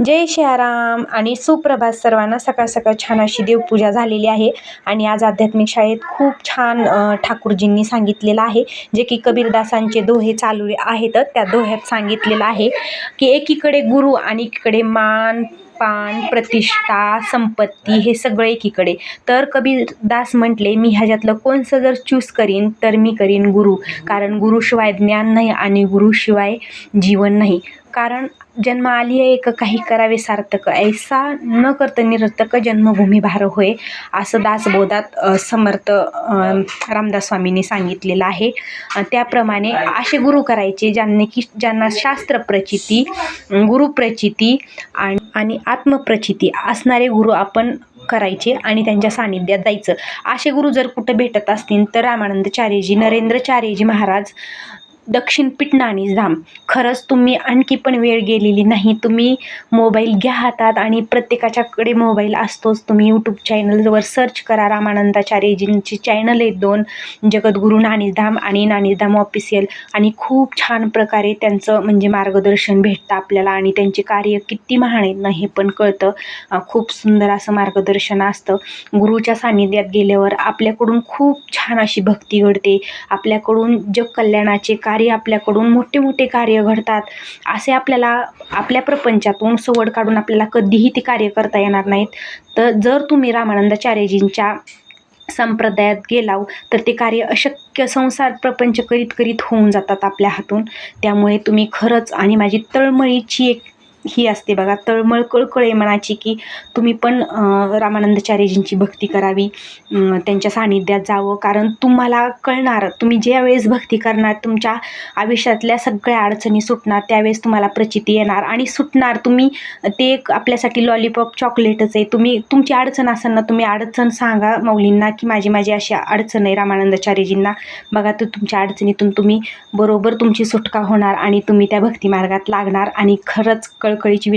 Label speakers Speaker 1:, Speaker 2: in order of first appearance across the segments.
Speaker 1: जय शहाराम आणि सुप्रभात सर्वांना सकाळ सकाळ छान अशी देवपूजा झालेली आहे. आणि आज आध्यात्मिक शाळेत खूप छान ठाकूरजींनी सांगितलेलं आहे. जे की कबीरदासांचे दोहे चालू आहेत त्या दोह्यात सांगितलेलं आहे की एकीकडे गुरु आणि एकीकडे मान पान प्रतिष्ठा संपत्ती हे सगळं एकीकडे. तर कबीरदास म्हटले मी ह्याच्यातलं कोणचं जर चूज करीन तर मी करीन गुरु. कारण गुरुशिवाय ज्ञान नाही आणि गुरुशिवाय जीवन नाही. कारण जन्म आली आहे का काही करावे सार्थक. ऐसा न करता निरर्थक जन्मभूमी भार होय असं दासबोधात समर्थ रामदास स्वामींनी सांगितलेलं आहे. त्याप्रमाणे असे गुरु करायचे ज्यांनी की ज्यांना शास्त्र प्रचिती गुरुप्रचिती आणि आणि आत्मप्रचिती असणारे गुरु आपण करायचे आणि त्यांच्या सानिध्यात जायचं. असे गुरु जर कुठं भेटत असतील तर रामानंदचार्यजी नरेंद्रचार्यजी महाराज दक्षिण पिटनाणी धाम खरंच तुम्ही आणखी पण वेळ गेलेली नाही. तुम्ही मोबाईल घ्या हातात आणि प्रत्येकाच्याकडे मोबाईल असतोच. तुम्ही यूट्यूब चॅनलवर सर्च करा रामानंदाचार्यजींची चॅनल आहेत दोन. जगद्गुरू नाणीधाम आणि नाणीधाम ऑफिशियल आणि खूप छान प्रकारे त्यांचं म्हणजे मार्गदर्शन भेटतं आपल्याला आणि त्यांचे कार्य किती महान आहेत ना हे पण कळतं. खूप सुंदर असं मार्गदर्शन असतं. गुरुच्या सान्निध्यात गेल्यावर आपल्याकडून खूप छान अशी भक्ती घडते. आपल्याकडून जग कल्याणाचे कार्य आपल्याकडून मोठे मोठे कार्य घडतात. असे आपल्याला आपल्या प्रपंचातून सवड काढून आपल्याला कधीही ते कार्य करता येणार नाहीत. तर जर तुम्ही रामानंदाचार्यजींच्या संप्रदायात गेलाव तर ते कार्य अशक्य संसार प्रपंच करीत करीत होऊन जातात आपल्या हातून. त्यामुळे तुम्ही खरंच आणि माझी तळमळीची एक ही असते बघा तळमळ कळकळ आहे मनाची की तुम्ही पण रामानंदचार्यजींची भक्ती करावी त्यांच्या सानिध्यात जावं. कारण तुम्हाला कळणार तुम्ही ज्या वेळेस भक्ती करणार तुमच्या आयुष्यातल्या सगळ्या अडचणी सुटणार त्यावेळेस तुम्हाला प्रचिती येणार. आणि सुटणार तुम्ही ते एक आपल्यासाठी लॉलीपॉप चॉकलेटच आहे. तुम्ही तुमची अडचण असेल ना तुम्ही अडचण सांगा मौलींना की माझी माझी अशी अडचण आहे रामानंदाचार्यजींना. बघा तर तुमच्या अडचणीतून तुम्ही बरोबर तुमची सुटका होणार आणि तुम्ही त्या भक्तिमार्गात लागणार. आणि खरंच por el Colegio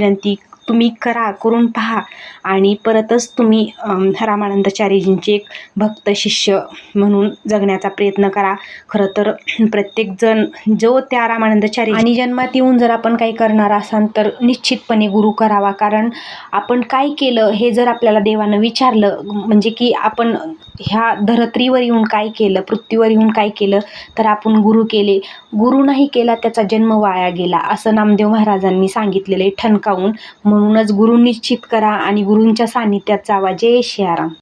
Speaker 1: तुम्ही करा करून पहा. आणि परतच तुम्ही अम, रामानंदाचार्यजींचे एक भक्त शिष्य म्हणून जगण्याचा प्रयत्न करा. खरं तर प्रत्येकजण जो त्या रामानंदाचार्य आणि जन्मात येऊन जर आपण काही करणार असाल तर निश्चितपणे गुरु करावा. कारण आपण काय केलं हे जर आपल्याला देवानं विचारलं म्हणजे की आपण ह्या धरत्रीवर येऊन काय केलं पृथ्वीवर येऊन काय केलं तर आपण गुरु केले. गुरु नाही केला त्याचा जन्म वाया गेला असं नामदेव महाराजांनी सांगितलेलं आहे ठणकावून. म्हणूनच गुरु निश्चित करा आणि गुरूंच्या सानिध्यात जावा. जय सियाराम